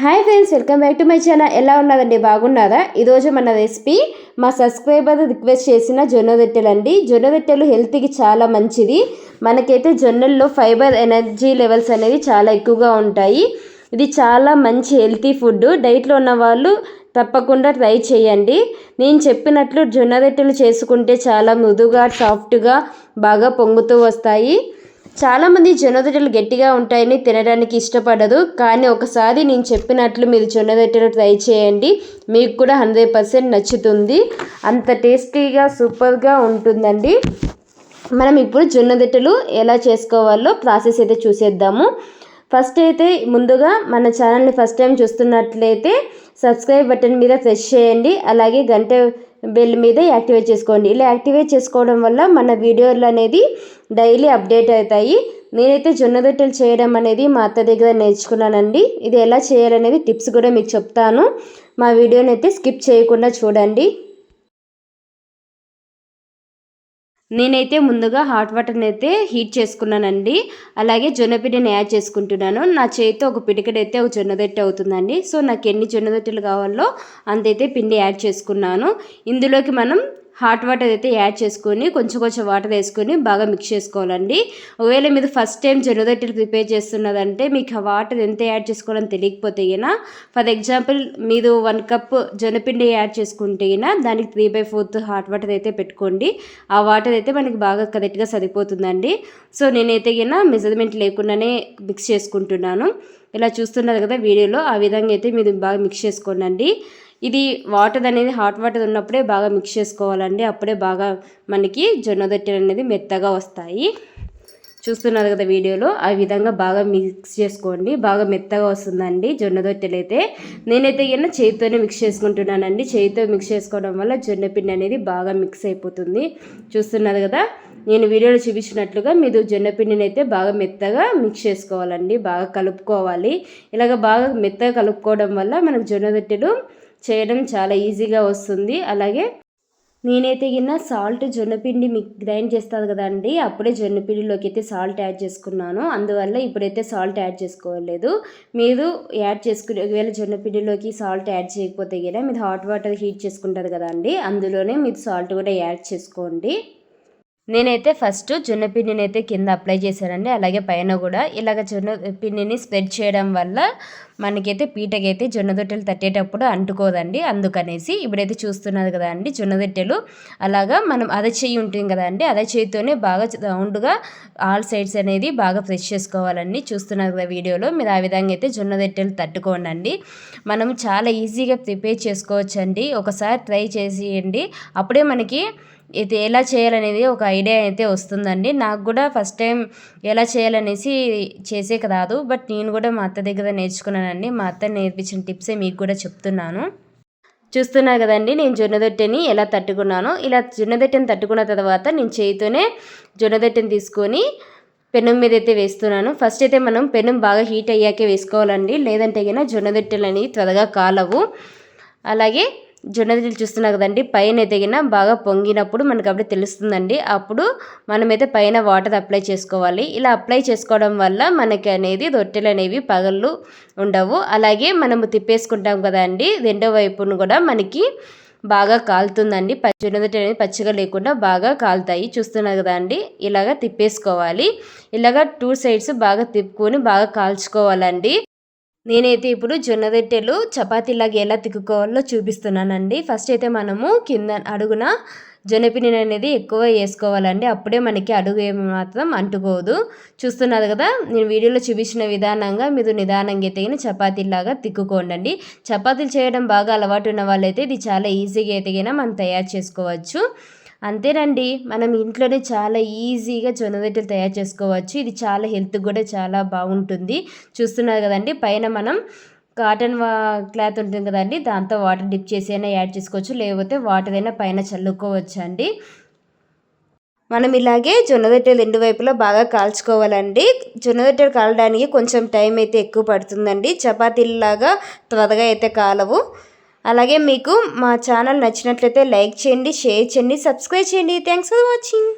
Hi friends welcome back to my channel ఎలా ఉన్నదండి బాగున్నారా? ఈరోజు మన రెసిపీ మా సబ్స్క్రైబర్ రిక్వెస్ట్ చేసిన జొన్న రొట్టెలు అండి జొన్న రొట్టెలు హెల్త్కి చాలా మంచిది. మనకైతే జొన్నల్లో ఫైబర్ ఎనర్జీ లెవెల్స్ అనేవి చాలా ఎక్కువగా ఉంటాయి. ఇది చాలా మంచి హెల్తీ ఫుడ్ డైట్లో ఉన్న వాళ్ళు తప్పకుండా ట్రై చేయండి. నేను చెప్పినట్లు జొన్న రొట్టెలు చేసుకుంటే చాలా మృదుగా సాఫ్ట్గా బాగా పొంగుతూ వస్తాయి. చాలామంది జొన్నదొట్టెలు గట్టిగా ఉంటాయని తినడానికి ఇష్టపడదు కానీ ఒకసారి నేను చెప్పినట్లు మీరు జొన్నదొట్టెలు ట్రై చేయండి. మీకు కూడా హండ్రెడ్ పర్సెంట్ నచ్చుతుంది. అంత టేస్టీగా సూపర్గా ఉంటుందండి. మనం ఇప్పుడు జొన్నదొట్టెలు ఎలా చేసుకోవాలో ప్రాసెస్ అయితే చూసేద్దాము. ఫస్ట్ అయితే ముందుగా మన ఛానల్ని ఫస్ట్ టైం చూస్తున్నట్లయితే సబ్స్క్రైబ్ బటన్ మీద ప్రెస్ చేయండి. అలాగే గంట బెల్ మీద యాక్టివేట్ చేసుకోండి. ఇలా యాక్టివేట్ చేసుకోవడం వల్ల మన వీడియోలు అనేది డైలీ అప్డేట్ అవుతాయి. నేనైతే జొన్న రొట్టెలు చేయడం అనేది మా అత్త దగ్గర నేర్చుకున్నానండి. ఇది ఎలా చేయాలనేది టిప్స్ కూడా మీకు చెప్తాను. మా వీడియోని అయితే స్కిప్ చేయకుండా చూడండి. నేనైతే ముందుగా హాట్ వాటర్ని అయితే హీట్ చేసుకున్నానండి. అలాగే జొన్నపిండిని యాడ్ చేసుకుంటున్నాను. నా చేతితో ఒక పిడికడైతే ఒక జొన్నదొట్టె అవుతుందండి. సో నాకు ఎన్ని జొన్నదొట్టెలు కావాలో అంతైతే పిండి యాడ్ చేసుకున్నాను. ఇందులోకి మనం హాట్ వాటర్ అయితే యాడ్ చేసుకొని కొంచెం కొంచెం వాటర్ వేసుకొని బాగా మిక్స్ చేసుకోవాలండి. ఒకవేళ మీరు ఫస్ట్ టైం జొన్నదొట్టెలు ప్రిపేర్ చేస్తున్నదంటే మీకు ఆ వాటర్ ఎంత యాడ్ చేసుకోవాలని తెలియకపోతే అయినా ఫర్ ఎగ్జాంపుల్ మీరు వన్ కప్ జొన్నపిండి యాడ్ చేసుకుంటే అయినా దానికి three by fourth hot water అయితే పెట్టుకోండి. ఆ వాటర్ అయితే మనకి బాగా కరెక్ట్గా సరిపోతుందండి. సో నేనైతే అయినా మెజర్మెంట్ లేకుండానే మిక్స్ చేసుకుంటున్నాను. ఇలా చూస్తున్నారు కదా వీడియోలో ఆ విధంగా అయితే మీరు బాగా మిక్స్ చేసుకోండి ఇది వాటర్ అనేది హాట్ వాటర్ ఉన్నప్పుడే బాగా మిక్స్ చేసుకోవాలండి. అప్పుడే బాగా మనకి జొన్న దొట్టెలు అనేది మెత్తగా వస్తాయి. చూస్తున్నారు కదా వీడియోలో ఆ విధంగా బాగా మిక్స్ చేసుకోండి. బాగా మెత్తగా వస్తుందండి జొన్న దొట్టెలు అయితే. నేనైతే ఏమైనా చేతితోనే మిక్స్ చేసుకుంటున్నానండి. చేతితో మిక్స్ చేసుకోవడం వల్ల జొన్న పిండి అనేది బాగా మిక్స్ అయిపోతుంది. చూస్తున్నారు కదా నేను వీడియోలో చూపించినట్లుగా మీరు జొన్నపిండిని అయితే బాగా మెత్తగా మిక్స్ చేసుకోవాలండి. బాగా కలుపుకోవాలి. ఇలాగ బాగా మెత్తగా కలుపుకోవడం వల్ల మనకు జొన్నదొట్టెలు చేయడం చాలా ఈజీగా వస్తుంది. అలాగే నేనైతే గిన్న సాల్ట్ జొన్నపిండి మీకు గ్రైండ్ చేస్తారు కదండి. అప్పుడే జొన్నపిండిలోకి అయితే సాల్ట్ యాడ్ చేసుకున్నాను. అందువల్ల ఇప్పుడైతే సాల్ట్ యాడ్ చేసుకోలేదు. మీరు యాడ్ చేసుకునే ఒకవేళ జొన్నపిండిలోకి సాల్ట్ యాడ్ చేయకపోతే గిన మీరు హాట్ వాటర్ హీట్ చేసుకుంటారు కదండి. అందులోనే మీరు సాల్ట్ కూడా యాడ్ చేసుకోండి. నేనైతే ఫస్ట్ జొన్న పిండిని అయితే కింద అప్లై చేశానండి. అలాగే పైన కూడా ఇలాగ జొన్న పిండిని స్ప్రెడ్ చేయడం వల్ల మనకైతే పీటకైతే జొన్న దొట్టెలు తట్టేటప్పుడు అంటుకోదండి. అందుకనేసి ఇప్పుడైతే చూస్తున్నది కదా అండి జొన్న దొట్టెలు అలాగా మనం అదే చేయి ఉంటుంది కదా అండి అదే చేయితోనే బాగా రౌండ్గా ఆల్ సైడ్స్ అనేది బాగా ఫ్రెష్ చేసుకోవాలండి. చూస్తున్నారు కదా వీడియోలో మీరు ఆ విధంగా అయితే జొన్న దొట్టెలు తట్టుకోండి మనం చాలా ఈజీగా ప్రిపేర్ చేసుకోవచ్చండి. ఒకసారి ట్రై చేసేయండి. అప్పుడే మనకి ఇది ఎలా చేయాలనేది ఒక ఐడియా అయితే వస్తుందండి. నాకు కూడా ఫస్ట్ టైం ఎలా చేయాలనేసి చేసేకి రాదు. బట్ నేను కూడా మా అత్త దగ్గర నేర్చుకున్నాను చేస్తున్నానండి మా అత్త నేర్పించిన టిప్సే మీకు కూడా చెప్తున్నాను. చూస్తున్నారు కదండి నేను జొన్నదొట్టెని ఎలా తట్టుకున్నాను. ఇలా జొన్నదొట్టెని తట్టుకున్న తర్వాత నేను చేయితోనే జొన్నదొట్టెని తీసుకొని పెనం మీద అయితే వేస్తున్నాను. ఫస్ట్ అయితే మనం పెనం బాగా హీట్ అయ్యాకే వేసుకోవాలండి. లేదంటే కన్నా జొన్నదొట్టెలు అనేవి త్వరగా కాలవు. అలాగే జొన్నలు చూస్తున్నా కదండి పైన ఎదిగిన బాగా పొంగినప్పుడు మనకు అప్పుడు తెలుస్తుందండి. అప్పుడు మనమైతే పైన వాటర్ అప్లై చేసుకోవాలి. ఇలా అప్లై చేసుకోవడం వల్ల మనకి అనేది రొట్టెలు అనేవి పగళ్ళు ఉండవు. అలాగే మనము తిప్పేసుకుంటాం కదండి రెండో వైపును కూడా మనకి బాగా కాలుతుందండి. జొన్నదొట్టె అనేది పచ్చిగా లేకుండా బాగా కాలుతాయి. చూస్తున్నారు కదా అండి ఇలాగ తిప్పేసుకోవాలి. ఇలాగ టూ సైడ్స్ బాగా తిప్పుకొని బాగా కాల్చుకోవాలండి. నేనైతే ఇప్పుడు జొన్న రొట్టెలు చపాతీలాగా ఎలా తిక్కుకోవాలో చూపిస్తున్నానండి. ఫస్ట్ అయితే మనము కింద అడుగున జొన్నపిండిని అనేది ఎక్కువ వేసుకోవాలండి. అప్పుడే మనకి అడుగు ఏమి మాత్రం అంటుకోదు. చూస్తున్నారు కదా నేను వీడియోలో చూపించిన విధానంగా మీరు నిదానంగా తెగిన చపాతీలాగా తిక్కుకోండి చపాతీలు చేయడం బాగా అలవాటు ఉన్న వాళ్ళైతే ఇది చాలా ఈజీగా ఎతిగినా మనం తయారు చేసుకోవచ్చు. అంతేనండి మనం ఇంట్లోనే చాలా ఈజీగా జొన్నరొట్టెలు తయారు చేసుకోవచ్చు. ఇది చాలా హెల్త్ కూడా చాలా బాగుంటుంది. చూస్తున్నారు కదండి పైన మనం కాటన్ క్లాత్ ఉంటుంది కదండి దాంతో వాటర్ డిప్ చేసి అయినా యాడ్ చేసుకోవచ్చు. లేకపోతే వాటర్ అయినా పైన చల్లుకోవచ్చు అండి మనం ఇలాగే జొన్నదొట్టెలు రెండు వైపులా బాగా కాల్చుకోవాలండి. జొన్నదొట్టెలు కాలడానికి కొంచెం టైం అయితే ఎక్కువ పడుతుందండి. చపాతీలాగా త్వరగా అయితే కాలవు. అలాగే మీకు మా ఛానల్ నచ్చినట్లయితే లైక్ చేయండి షేర్ చేయండి సబ్స్క్రైబ్ చేయండి. Thanks for watching